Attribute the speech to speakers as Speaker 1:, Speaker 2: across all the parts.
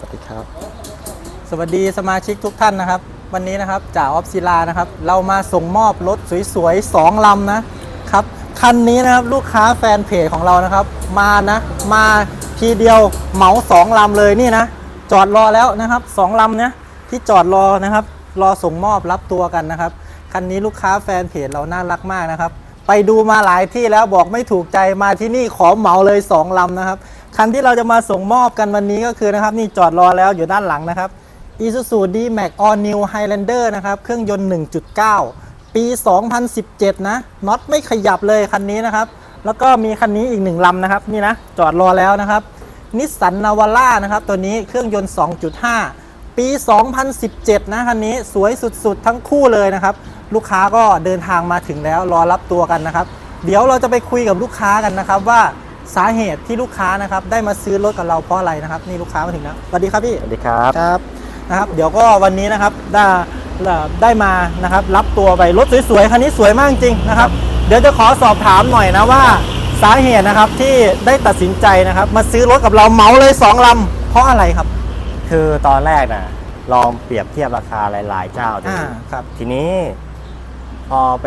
Speaker 1: สวัสดีครับ สวัสดีสมาชิกทุกท่านนะครับ วันนี้นะครับจ่าออฟศิลานะครับ เรามาส่งมอบรถสวยๆ2ลำนะครับคันนี้นะครับลูกค้าแฟนเพจของเรานะครับ มานะมาทีเดียวเหมาสองลำเลยนี่นะจอดรอแล้วนะครับสองลำเนี้ยที่จอดรอนะครับ รอส่งมอบรับตัวกันนะครับคันนี้ลูกค้าแฟนเพจเราน่ารักมากนะครับ ไปดูมาหลายที่แล้วบอกไม่ถูกใจมาที่นี่ขอเหมาเลย2ลำนะครับ คันที่เราจะมาส่งมอบกันวันนี้ก็คือนะครับ นี่จอดรอแล้วอยู่ด้านหลังนะครับ Isuzu D-Max All New Highlander นะครับ เครื่องยนต์ 1.9 ปี 2017 นะน็อตไม่ขยับเลยคันนี้นะครับ แล้วก็มีคันนี้อีกหนึ่งลำนะครับ นี่นะ จอดรอแล้วนะครับนิสสันนาวาร่านะครับ ตัวนี้เครื่องยนต์ 2.5 ปี 2017 นะคันนี้สวยสุดๆ ทั้งคู่เลยนะครับ ลูกค้าก็เดินทางมาถึงแล้วรอรับตัวกันนะครับ เดี๋ยวเราจะไปคุยกับลูกค้ากันนะครับว่า สาเหตุที่ลูกค้านะครับได้มาซื้อรถกับเราเพราะอะไรนะครับนี่ลูกค้ามาถึงแล้วสวัสดีครับพี่
Speaker 2: สวัสดีครับ
Speaker 1: ครับนะครับเดี๋ยวก็วันนี้นะครับได้ได้มานะครับรับตัวไปรถสวยๆคันนี้สวยมากจริงๆนะครับ เดี๋ยวจะขอสอบถามหน่อยนะว่าสาเหตุนะครับที่ได้ตัดสินใจนะครับ มาซื้อรถกับเราเหมาเลยสองลำเพราะอะไรครับ
Speaker 2: คือตอนแรกนะลองเปรียบเทียบราคาหลาย ๆ เจ้าดู
Speaker 1: อ่าครับ
Speaker 2: ทีนี้พอไป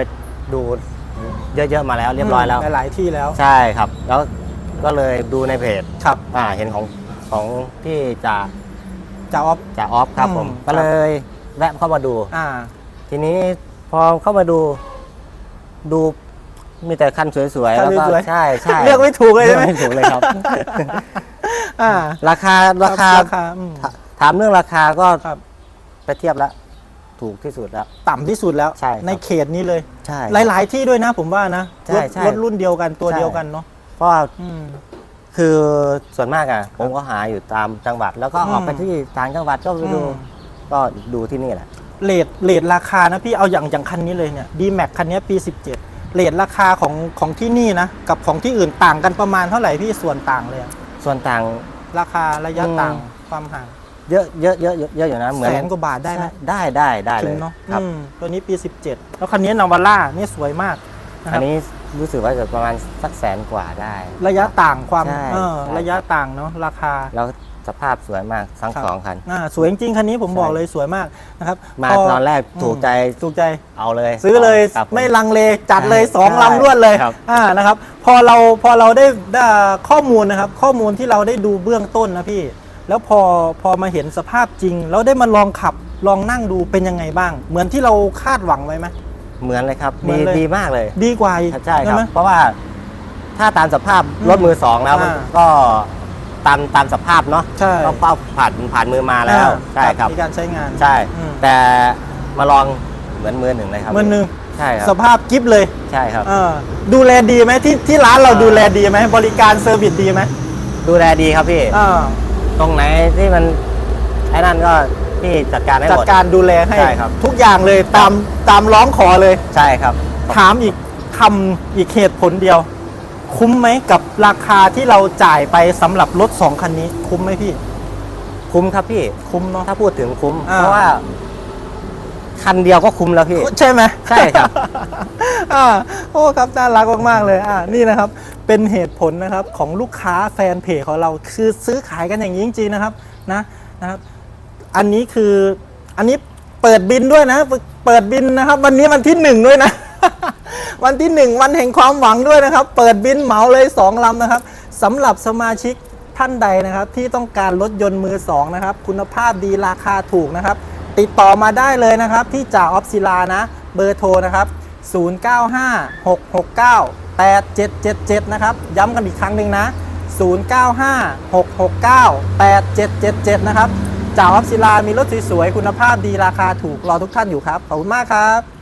Speaker 2: ดูเยอะ ๆ มาแล้วเรียบร้อยแล้ว
Speaker 1: หลาย ๆ ที่แล้ว
Speaker 2: ใช่ครับ แล้ว ก็เลยดูในเพจ
Speaker 1: ครับ
Speaker 2: อ่าเห็นของของที่จ่า
Speaker 1: จะออฟ
Speaker 2: จ่าออฟครับผม
Speaker 1: อืม
Speaker 2: ก็เลยแวะเข้ามาดู
Speaker 1: อ่า
Speaker 2: ทีนี้พอเข้ามาดู ดูมีแต่คันสวยๆ
Speaker 1: คัน
Speaker 2: แล้วก็
Speaker 1: สวยๆ
Speaker 2: ใช่ใช่
Speaker 1: เลือกไม่ถูกเลยใช่ไหม
Speaker 2: เลือกไม่ถูกเลยครับ
Speaker 1: อ่า
Speaker 2: ราคาราคา
Speaker 1: ราคาอืม
Speaker 2: ถถามเรื่องราคาก็
Speaker 1: ครับ
Speaker 2: ไปเทียบแล้ว ถูกที่สุดแล้ว
Speaker 1: ต่ำที่สุดแล้ว
Speaker 2: ใช่ครับ
Speaker 1: ในเขตนี้เลย
Speaker 2: ใช่
Speaker 1: หลาย ๆ ที่ด้วยนะผมว่านะ
Speaker 2: ใช่
Speaker 1: รถ
Speaker 2: ใช่
Speaker 1: รถรุ่นเดียวกันตัว
Speaker 2: ใช่
Speaker 1: เดียวกันเนาะ
Speaker 2: เพ ราะว่า
Speaker 1: อืม
Speaker 2: คือส่วนมากอะ ผมก็หาอยู่ตามจังหวัด แล้วก็
Speaker 1: อืม
Speaker 2: ออกไปที่ต่างจังหวัดก็ไปดู
Speaker 1: อืม
Speaker 2: ก็ดูที่นี่แหละ
Speaker 1: เลทเลทราคานะพี่เอาอย่างอย่างคันนี้เลยเนี่ย D Max คันนี้ปี 17เลทราคาของของที่นี่นะ กับของที่อื่นต่างกันประมาณเท่าไหร่พี่ส่วนต่างเลยอะ
Speaker 2: ส่วนต่าง
Speaker 1: ราคาระยะ
Speaker 2: อืม
Speaker 1: ต่างความห่าง
Speaker 2: เยอะเยอะเยอะเยอะเยอะอยู่นะ เหมือน
Speaker 1: แสนกว่าบาทได้ไหม
Speaker 2: ใช่ได้ได้ได้
Speaker 1: ถึ
Speaker 2: เล
Speaker 1: ง
Speaker 2: ย
Speaker 1: เนาะ
Speaker 2: ครับ
Speaker 1: อืมตัวนี้ปี 17 แล้วคันนี้นาวาร่านี่สวยมากนะค
Speaker 2: อั
Speaker 1: รับ
Speaker 2: นนี้ รู้สึกว่าจะประมาณสักแสนกว่าได้
Speaker 1: ระยะต่างความ
Speaker 2: ใช่
Speaker 1: เออ
Speaker 2: ใช่
Speaker 1: ระยะต่างเนาะราคา
Speaker 2: แล้วสภาพสวยมากทั้ง
Speaker 1: ครับ
Speaker 2: สองคัน
Speaker 1: อ่าสวยจริงๆคันนี้ผม
Speaker 2: ใช่
Speaker 1: บอกเลยสวยมากนะครับ
Speaker 2: มา
Speaker 1: พ
Speaker 2: ตอนแรกถูกใจ
Speaker 1: ถูกใจ
Speaker 2: เอาเลย
Speaker 1: ซื้อเลย
Speaker 2: ครับผ
Speaker 1: ไม่ลังเลจัดเลย
Speaker 2: ใช่
Speaker 1: สอง
Speaker 2: ใช่
Speaker 1: ลำรวดเลย
Speaker 2: ครับ
Speaker 1: อ่านะครับ พอเราพอเราได้ได้ข้อมูลนะครับ ข้อมูลที่เราได้ดูเบื้องต้นนะพี่ แล้วพอพอมาเห็นสภาพจริง แล้วได้มาลองขับลองนั่งดูเป็นยังไงบ้าง เหมือนที่เราคาดหวังไว้ไหม
Speaker 2: เหมือนเลยครับ
Speaker 1: เหมือ
Speaker 2: ดี
Speaker 1: นเลย
Speaker 2: ดีมากเลย
Speaker 1: ดีกว่าอีก
Speaker 2: ใช่ครับ
Speaker 1: ไหม
Speaker 2: เพราะว่าถ้าตามสภาพ
Speaker 1: อืม
Speaker 2: รถมือสองแล้วมัน
Speaker 1: อ่า
Speaker 2: ก็ตามตามสภาพเนาะ
Speaker 1: ใช่
Speaker 2: ก็เป้าผ่านผ่านมือมาแล้ว
Speaker 1: อ่า
Speaker 2: ใช่ครับ
Speaker 1: มีการใช้งาน
Speaker 2: ใช่
Speaker 1: อืม
Speaker 2: แต่มาลองเหมือนมือหนึ่งเลยครับ
Speaker 1: มือหนึ่ง
Speaker 2: ใช่ครับ
Speaker 1: สภาพกิฟเลย
Speaker 2: ใช่ครับ
Speaker 1: เออดูแลดีไหมที่ที่ร้านเรา
Speaker 2: อ่า
Speaker 1: ดูแลดีไหมบริการเซอร์วิสดีไหม
Speaker 2: ดูแลดีครับพี่
Speaker 1: อ่า
Speaker 2: ตรงไหนที่มัน ไอ้นั่นก็พี่จัดการให้ห
Speaker 1: จัด
Speaker 2: มด
Speaker 1: การดูแลให้
Speaker 2: ใช่ครับ
Speaker 1: ทุกอย่างเลยตามตามร้องขอเลย
Speaker 2: ใช่ครับ
Speaker 1: ถามอีกคำอีกเหตุผลเดียว คุ้มไหมกับราคาที่เราจ่ายไปสำหรับรถสองคันนี้ คุ้มไหมพี่
Speaker 2: คุ้มครับพี่
Speaker 1: คุ้มเนาะ
Speaker 2: ถ้าพูดถึงคุ้ม
Speaker 1: อ่า
Speaker 2: เพราะว่า คันเดียวก็คุ้มแล้วพี่
Speaker 1: ใช่ไหม
Speaker 2: ใช่ครับ
Speaker 1: อ่าโอ้ครับน่ารักมากๆเลยอ่านี่นะครับ เป็นเหตุผลนะครับของลูกค้าแฟนเพจของเราคือซื้อขายกันอย่างนี้จริงๆนะครับนะนะครับ อันนี้คืออันนี้เปิดบินด้วยนะ เปิดบินนะครับ วันนี้วันที่หนึ่งด้วยนะ วันที่หนึ่งวันแห่งความหวังด้วยนะครับ เปิดบินเหมาเลยสองลำนะครับสำหรับสมาชิกท่านใดนะครับ ที่ต้องการรถยนต์มือสองนะครับ คุณภาพดีราคาถูกนะครับ ติดต่อมาได้เลยนะครับ ที่จ่าออฟศิลานะ เบอร์โทรนะครับ 0956698777 นะครับ ย้ำกันอีกครั้งหนึ่งนะ 0956698777 นะครับ จ่าออฟศิลามีรถสวยๆคุณภาพดีราคาถูกรอทุกท่านอยู่ครับขอบคุณมากครับ